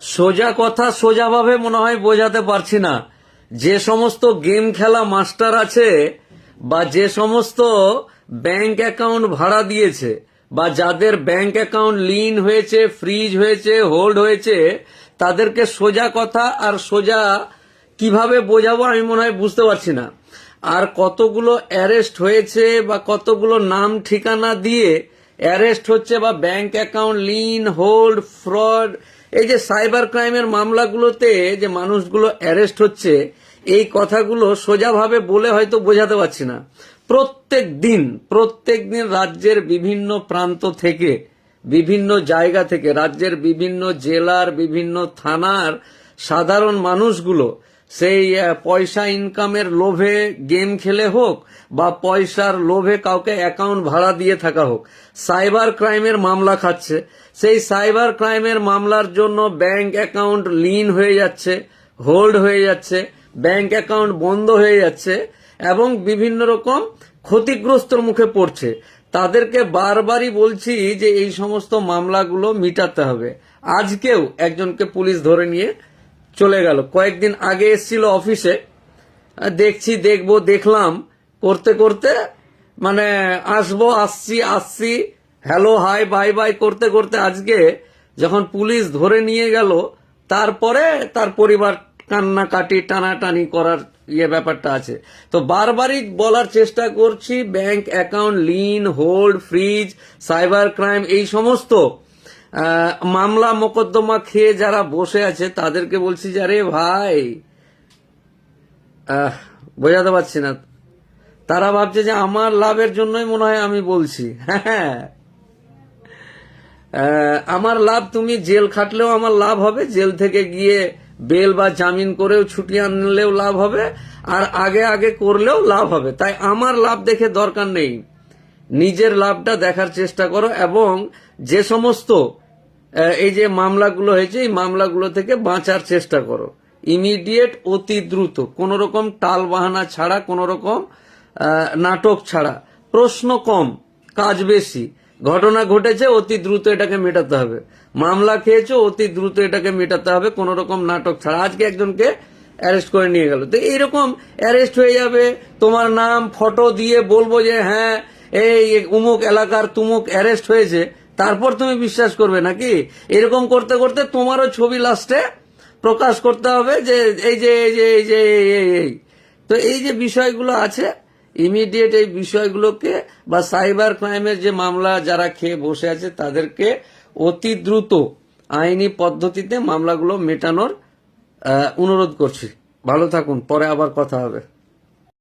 সোজা কথা সোজাভাবে মনে হয় বোঝাতে পারছি না। যে সমস্ত গেম খেলা মাস্টার আছে বা যে সমস্ত ব্যাংক অ্যাকাউন্ট ভাড়া দিয়েছে বা যাদের ব্যাংক অ্যাকাউন্ট লিন হয়েছে, ফ্রিজ হয়েছে, হোল্ড হয়েছে, তাদেরকে সোজা কথা আর সোজা কীভাবে বোঝাবো আমি মনে হয় বুঝতে পারছি না। আর কতগুলো অ্যারেস্ট হয়েছে বা কতগুলো নাম ঠিকানা দিয়ে অ্যারেস্ট হচ্ছে বা bank account, lien, hold, fraud, এই যে সাইবার ক্রাইমের মামলাগুলোতে যে মানুষগুলো অ্যারেস্ট হচ্ছে, এই কথাগুলো সোজাভাবে বলে হয়তো বোঝাতে পারছি না। প্রত্যেক দিন প্রত্যেক দিন রাজ্যের বিভিন্ন প্রান্ত থেকে, বিভিন্ন জায়গা থেকে, রাজ্যের বিভিন্ন জেলার, বিভিন্ন থানার সাধারণ মানুষগুলো সেই পয়সা ইনকামের লোভে গেম খেলে হোক বা পয়সার লোভে কাউকে অ্যাকাউন্ট ভাড়া দিয়ে থাকা হোক সাইবার ক্রাইমের মামলা খাচ্ছে। সেই সাইবার ক্রাইমের মামলার জন্য ব্যাংক অ্যাকাউন্ট লিন হয়ে যাচ্ছে হোল্ড হয়ে যাচ্ছে ব্যাংক অ্যাকাউন্ট বন্ধ হয়ে যাচ্ছে এবং বিভিন্ন রকম ক্ষতিগ্রস্তর মুখে পড়ছে। তাদেরকে বারবারই বলছি যে এই সমস্ত মামলাগুলো মিটাতে হবে। আজকেও একজনকে পুলিশ ধরে নিয়ে চলে গেল। কয়েকদিন আগে এসেছিল অফিসে। দেখছি, দেখব, দেখলাম। করতে করতে মানে আসব, আসছি আসছি। হ্যালো, হাই, বাই বাই, করতে করতে আজকে যখন পুলিশ ধরে নিয়ে গেল, তারপরে তার পরিবার কান্নাকাটি, টানাটানি করার ইয়ে ব্যাপারটা আছে। তো বারবারই বলার চেষ্টা করছি, bank account, lien, hold, freeze, cyber crime, এই সমস্ত মামলা মোকদ্দমা খেয়ে যারা বসে আছে, তাদেরকে বলছি যে, আরে ভাই বোঝাতে পারছি না। তারা ভাবছে যে, আমার লাভের জন্যই মনে হয় আমি বলছি। হ্যাঁ আমার লাভ তুমি জেল খাটলেও আমার লাভ হবে। জেল থেকে গিয়ে বেল বা জামিন করেও ছুটি আনলেও লাভ হবে। আর আগে আগে করলেও লাভ হবে। তাই আমার লাভ দেখে দরকার নেই। নিজের লাভটা দেখার চেষ্টা করো এবং যে সমস্ত এই যে মামলাগুলো হয়েছে, এই মামলাগুলো থেকে বাঁচার চেষ্টা করো। ইমিডিয়েট অতি দ্রুত। কোন রকম টাল বাহানা ছাড়া, কোন রকম নাটক ছাড়া। প্রশ্ন কম, কাজ বেশি। ঘটনা ঘটেছে, অতি দ্রুত এটাকে মেটাতে হবে। মামলা খেয়েছো, অতি দ্রুত এটাকে মেটাতে হবে, কোন রকম নাটক ছাড়া। আজকে একজনকে অ্যারেস্ট করে নিয়ে গেল। তো এইরকম অ্যারেস্ট হয়ে যাবে, তোমার নাম, ফটো দিয়ে বলব যে হ্যাঁ এই উমুক এলাকার তুমুক অ্যারেস্ট হয়েছে তারপর তুমি বিশ্বাস করবে নাকি? এরকম করতে করতে তোমারও ছবি লাস্টে প্রকাশ করতে হবে যে এই যে এই যে এই যে, এই তো এই যে বিষয়গুলো আছে ইমিডিয়েট এই বিষয়গুলোকে বা সাইবার ক্রাইমের যে মামলা যারা খেয়ে বসে আছে তাদেরকে অতি দ্রুত আইনি পদ্ধতিতে মামলাগুলো মেটানোর অনুরোধ করছি। ভালো থাকুন, পরে আবার কথা হবে।